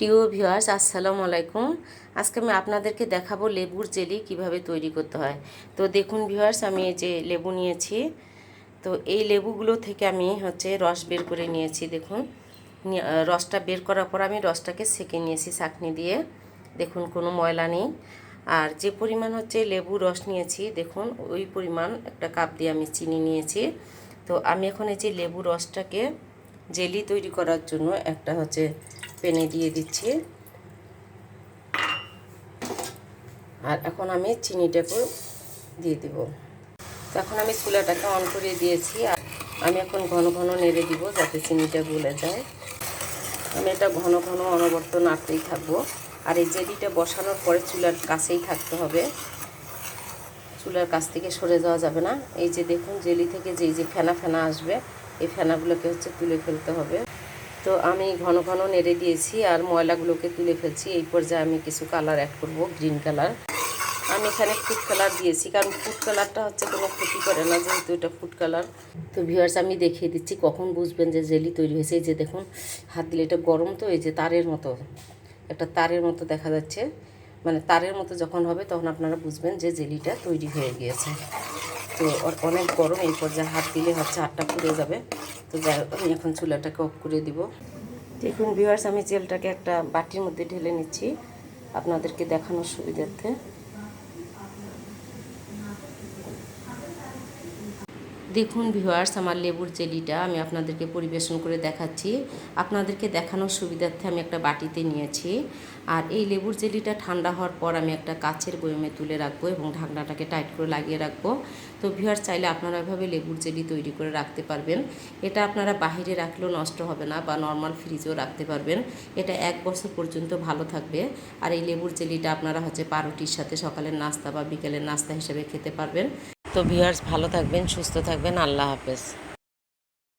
প্রিয় ভিউয়ার্স, আসসালামু আলাইকুম। আজকে আমি আপনাদেরকে দেখাবো লেবুর জেলি কীভাবে তৈরি করতে হয়। তো দেখুন ভিউয়ার্স, আমি এই যে লেবু নিয়েছি। তো এই লেবুগুলো থেকে আমি হচ্ছে রস বের করে নিয়েছি, দেখুন। রসটা বের করার পর আমি রসটাকে সেকে নিয়েছি চাকনি দিয়ে। দেখুন, কোনো ময়লা নেই। আর যে পরিমাণ হচ্ছে লেবু রস নিয়েছি, দেখুন, ওই পরিমাণ একটা কাপ দিয়ে আমি চিনি নিয়েছি। তো আমি এখন এই যে লেবু রসটাকে জেলি তৈরি করার জন্য একটা হচ্ছে পেনে দিয়ে দিচ্ছি। আর এখন আমি চিনিটাকে দিয়ে দেব। এখন আমি চুলাটাকে অন করে দিয়েছি। আর আমি এখন ঘন ঘন নেড়ে দিব যাতে চিনিটা গলে যায়। আমি এটা ঘন ঘন অনবর্ত নাড়তেই থাকব। আর এই জেলিটা বসানোর পরে চুলার কাছেই থাকতে হবে। চুলার কাছ থেকে সরে যাওয়া যাবে না। এই যে দেখুন, জেলি থেকে যে যে ফেনা ফেনা আসবে, এই ফেনাগুলোকে হচ্ছে তুলে ফেলতে হবে। তো আমি ঘন ঘন নেড়ে দিয়েছি আর ময়লাগুলোকে তুলে ফেলছি। এই পর্যায়ে আমি কিছু কালার অ্যাড করব গ্রিন কালার আমি এখানে ফুড কালার দিয়েছি, কারণ ফুড কালারটা হচ্ছে কোনো ক্ষতি করে না, যেহেতু এটা ফুড কালার তো ভিউয়ার্স আমি দেখিয়ে দিচ্ছি, কখন বুঝবেন যে জেলি তৈরি হয়েছে। এই যে দেখুন, হাত দিলে এটা গরম তো, এই যে তারের মতো। একটা তারের মতো দেখা যাচ্ছে। মানে তারের মতো যখন হবে, তখন আপনারা বুঝবেন যে জেলিটা তৈরি হয়ে গিয়েছে। তো অনেক গরম এই পর্যায়ে হাত দিলে হচ্ছে হাতটা পুড়ে যাবে। তো যাই হোক, আমি এখন চুলাটাকে অফ করে দিব। দেখুন ভিউয়ার্স আমি জেলটাকে একটা বাটির মধ্যে ঢেলে নিচ্ছি। আপনাদেরকে দেখানোর সুবিধার্থে। দেখুন ভিউয়ার্স, আমার লেবুর জেলিটা আমি আপনাদেরকে পরিবেশন করে দেখাচ্ছি। আপনাদেরকে দেখানোর সুবিধার্থে আমি একটা বাটিতে নিয়েছি। আর এই লেবুর জেলিটা ঠান্ডা হওয়ার পর আমি একটা কাচের বয়মে তুলে রাখব এবং ঢাকনাটাকে টাইট করে লাগিয়ে রাখব। তো ভিউয়ার্স, চাইলে আপনারা এভাবে লেবুর জেলি তৈরি করে রাখতে পারবেন। এটা আপনারা বাহিরে রাখলেও নষ্ট হবে না বা নর্মাল ফ্রিজেও রাখতে পারবেন। এটা এক বছর পর্যন্ত ভালো থাকবে। আর এই লেবুর জেলিটা আপনারা হচ্ছে পাউরুটির সাথে সকালের নাস্তা বা বিকেলের নাস্তা হিসেবে খেতে পারবেন। তো ভিউয়ার্স ভালো থাকবেন সুস্থ থাকবেন আল্লাহ হাফেজ।